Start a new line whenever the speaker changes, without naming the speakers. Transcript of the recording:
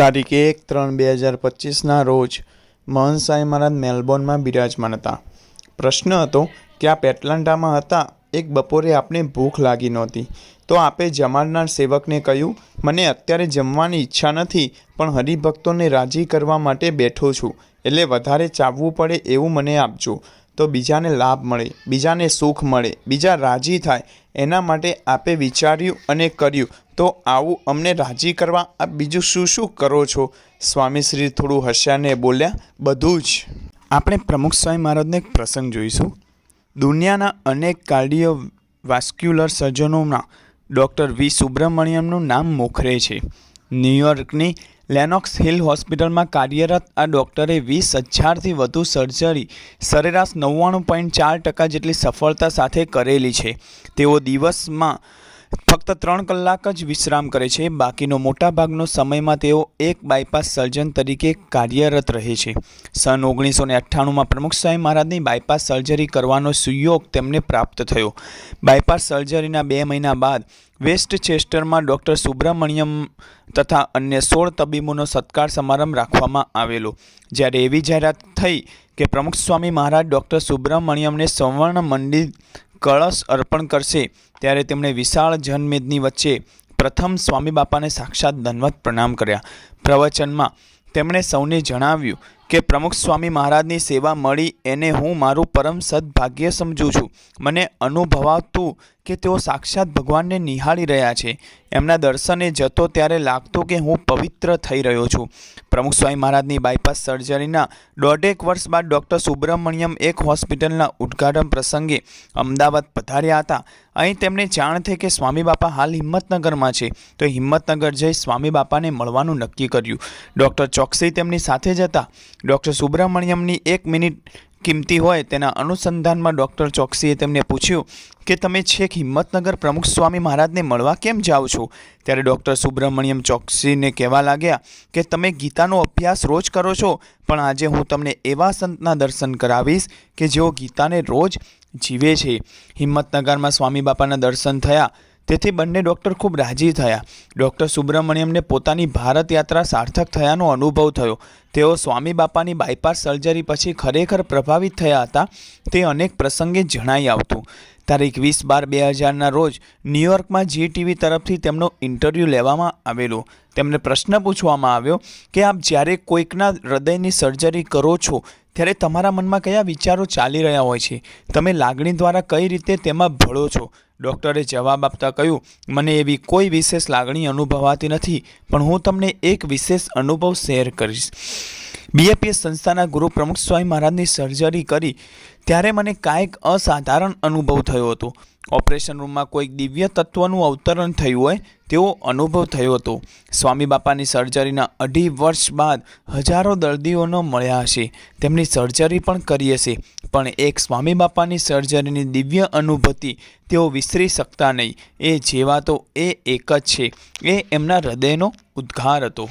તારીખ એક ત્રણ બે હજાર પચીસના રોજ મહંત સાંઈ મહારાજ મેલબોર્નમાં બિરાજમાન હતા. પ્રશ્ન હતો કે આપ એટલાન્ટામાં હતા? એક બપોરે આપને ભૂખ લાગી નહોતી. તો આપે જમાડનાર સેવકને કહ્યું, મને અત્યારે જમવાની ઈચ્છા નથી, પણ હરિભક્તોને રાજી કરવા માટે બેઠો છું. એટલે વધારે ચાવવું પડે એવું મને આપજો. તો બીજાને લાભ મળે, બીજાને સુખ મળે, બીજા રાજી થાય. એના માટે આપે વિચાર્યું અને કર્યું. તો આવું અમને રાજી કરવા આપ બીજું શું શું કરો છો? સ્વામીશ્રી થોડું હસ્યાને બોલ્યા, બધું જ. આપણે પ્રમુખ સ્વામી મહારાજનો એક પ્રસંગ જોઈશું. દુનિયાના અનેક કાર્ડિયો વાસ્ક્યુલર સર્જનોના ડૉક્ટર વી. સુબ્રમણ્યમનું નામ મોખરે છે. ન્યૂયોર્કની લેનોક્સ હિલ હોસ્પિટલમાં કાર્યરત આ ડૉક્ટરે વીસ હજારથી વધુ સર્જરી સરેરાશ નવ્વાણું પોઈન્ટ ચાર ટકા જેટલી સફળતા સાથે કરેલી છે. તેઓ દિવસમાં ફક્ત ત્રણ કલાક જ વિશ્રામ કરે છે. બાકીનો મોટાભાગનો સમયમાં તેઓ એક બાયપાસ સર્જન તરીકે કાર્યરત રહે છે. સન ઓગણીસો ને અઠ્ઠાણુંમાં પ્રમુખ સાહેબ મહારાજની બાયપાસ સર્જરી કરવાનો સુયોગ તેમને પ્રાપ્ત થયો. બાયપાસ સર્જરીના બે મહિના બાદ વેસ્ટ ચેસ્ટરમાં ડૉક્ટર સુબ્રમણ્યમ તથા અન્ય સોળ તબીબોનો સત્કાર સમારંભ રાખવામાં આવેલો. જ્યારે એવી જાહેરાત થઈ કે પ્રમુખ સ્વામી મહારાજ ડૉક્ટર સુબ્રમણ્યમને સંવર્ણ મંડિત કળશ અર્પણ કરશે ત્યારે તેમણે વિશાળ જનમેદની વચ્ચે પ્રથમ સ્વામી બાપાને સાક્ષાત દંડવત પ્રણામ કર્યા. પ્રવચનમાં તેમણે સૌને જણાવ્યું કે પ્રમુખ સ્વામી મહારાજની સેવા મળી એને હું મારું પરમ સદભાગ્ય સમજું છું. મને અનુભવાતું કે તેઓ સાક્ષાત ભગવાનને નિહાળી રહ્યા છે. એમના દર્શને જતો ત્યારે લાગતો કે હું પવિત્ર થઈ રહ્યો છું. પ્રમુખ સ્વામી મહારાજની બાયપાસ સર્જરીના દોઢેક વર્ષ બાદ ડૉક્ટર સુબ્રમણ્યમ એક હોસ્પિટલના ઉદ્ઘાટન પ્રસંગે અમદાવાદ પધાર્યા હતા. અહીં તેમને જાણ થઈ કે સ્વામી બાપા હાલ હિંમતનગરમાં છે. તો હિંમતનગર જઈ સ્વામી બાપાને મળવાનું નક્કી કર્યું. ડૉક્ટર ચોકસી તેમની સાથે જ હતા. ડૉક્ટર સુબ્રમણ્યમની એક મિનિટ કિંમતી હોય તેના અનુસંધાનમાં ડૉક્ટર ચોકસીએ તેમને પૂછ્યું કે તમે છેક હિંમતનગર પ્રમુખ સ્વામી મહારાજને મળવા કેમ જાઓ છો? ત્યારે ડૉક્ટર સુબ્રમણ્યમ ચોકસીને કહેવા લાગ્યા કે તમે ગીતાનો અભ્યાસ રોજ કરો છો, પણ આજે હું તમને એવા સંતના દર્શન કરાવીશ કે જેઓ ગીતાને રોજ જીવે છે. હિંમતનગરમાં સ્વામી બાપાના દર્શન થયા, તેથી બંને ડૉક્ટર ખૂબ રાજી થયા. ડૉક્ટર સુબ્રમણ્યમને પોતાની ભારત યાત્રા સાર્થક થયાનો અનુભવ થયો. તેઓ સ્વામી બાપાની બાયપાસ સર્જરી પછી ખરેખર પ્રભાવિત થયા હતા તે અનેક પ્રસંગે જણાઈ આવતું. તારીખ વીસ બાર બે હજારના રોજ ન્યૂયોર્કમાં જી ટીવી તરફથી તેમનો ઇન્ટરવ્યૂ લેવામાં આવેલો. તેમને પ્રશ્ન પૂછવામાં આવ્યો કે, આપ જ્યારે કોઈકના હૃદયની સર્જરી કરો છો, ત્યારે તમારા મનમાં કયા વિચારો ચાલી રહ્યા હોય છે? તમે લાગણી દ્વારા કઈ રીતે તેમાં ભળો છો? ડૉક્ટરે જવાબ આપતા કહ્યું, મને એવી કોઈ વિશેષ લાગણી અનુભવાતી નથી, પણ હું તમને એક વિશેષ અનુભવ શેર કરીશ. બીએપીએસ સંસ્થાના ગુરુ પ્રમુખ સ્વામી મહારાજની સર્જરી કરી ત્યારે મને કાંઈક અસાધારણ અનુભવ થયો હતો. ઓપરેશન રૂમમાં કોઈક દિવ્ય તત્વનું અવતરણ થયું હોય તેવો અનુભવ થયો હતો. સ્વામી બાપાની સર્જરીના અઢી વર્ષ બાદ હજારો દર્દીઓનો મળ્યા હશે. તેમની સર્જરી પણ કરી હશે. પણ એક સ્વામી બાપાની સર્જરીની દિવ્ય અનુભૂતિ તેઓ વિસરી શકતા નહીં. એ જેવા તો એ એક જ છે. એ એમના હૃદયનો ઉદ્ગાર હતો.